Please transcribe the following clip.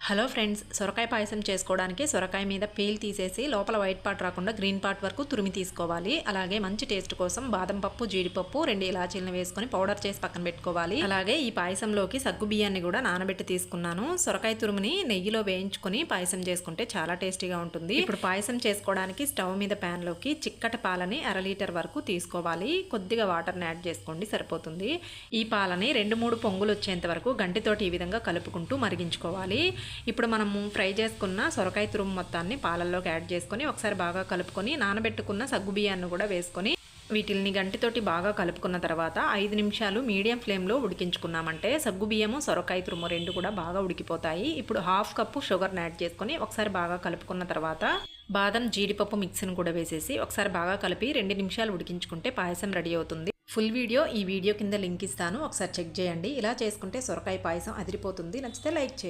Hello friends సొరకాయ పాయసం చేసుకోవడానికి సొరకాయ మీద పీల్ తీసేసి లోపల వైట్ పార్ట్ రాకుండా గ్రీన్ పార్ట్ వరకు తురిమి తీసుకోవాలి. అలాగే మంచి టేస్ట్ కోసం బాదం పప్పు జీడిపప్పు రెండు ఇలాచీలను వేసుకొని పౌడర్ చేసి పక్కన పెట్టుకోవాలి. అలాగే ఈ పాయసంలోకి సగ్గు బియ్యాన్ని కూడా నానబెట్టి తీసుకున్నాను. సొరకాయ తురుముని నెయ్యిలో వేయించుకొని పాయసం చేసుకుంటే చాలా టేస్టీగా ఉంటుంది. ఇప్పుడు పాయసం చేసుకోవడానికి స్టవ్ మీద ప్యాన్లోకి చిక్కటి పాలని అర లీటర్ వరకు తీసుకోవాలి. కొద్దిగా వాటర్ని యాడ్ చేసుకోండి సరిపోతుంది. ఈ పాలని రెండు మూడు పొంగులు వచ్చేంత వరకు గంటితోటి ఈ విధంగా కలుపుకుంటూ మరిగించుకోవాలి. ఇప్పుడు మనము ఫ్రై చేసుకున్న సొరకాయ తురుము మొత్తాన్ని పాలల్లోకి యాడ్ చేసుకొని ఒకసారి బాగా కలుపుకొని నానబెట్టుకున్న సగ్గు బియ్యాన్ని కూడా వేసుకొని వీటిల్ని గంటితోటి బాగా కలుపుకున్న తర్వాత ఐదు నిమిషాలు మీడియం ఫ్లేమ్లో ఉడికించుకున్నామంటే సగ్గు బియ్యము సొరకాయ తురుము రెండు కూడా బాగా ఉడికిపోతాయి. ఇప్పుడు హాఫ్ కప్పు షుగర్ని యాడ్ చేసుకొని ఒకసారి బాగా కలుపుకున్న తర్వాత బాదం జీడిపప్పు మిక్సీని కూడా వేసేసి ఒకసారి బాగా కలిపి రెండు నిమిషాలు ఉడికించుకుంటే పాయసం రెడీ అవుతుంది. ఫుల్ వీడియో ఈ వీడియో కింద లింక్ ఇస్తాను. ఒకసారి చెక్ చేయండి. ఇలా చేసుకుంటే సొరకాయ పాయసం అదిరిపోతుంది. నచ్చితే లైక్ చేయండి.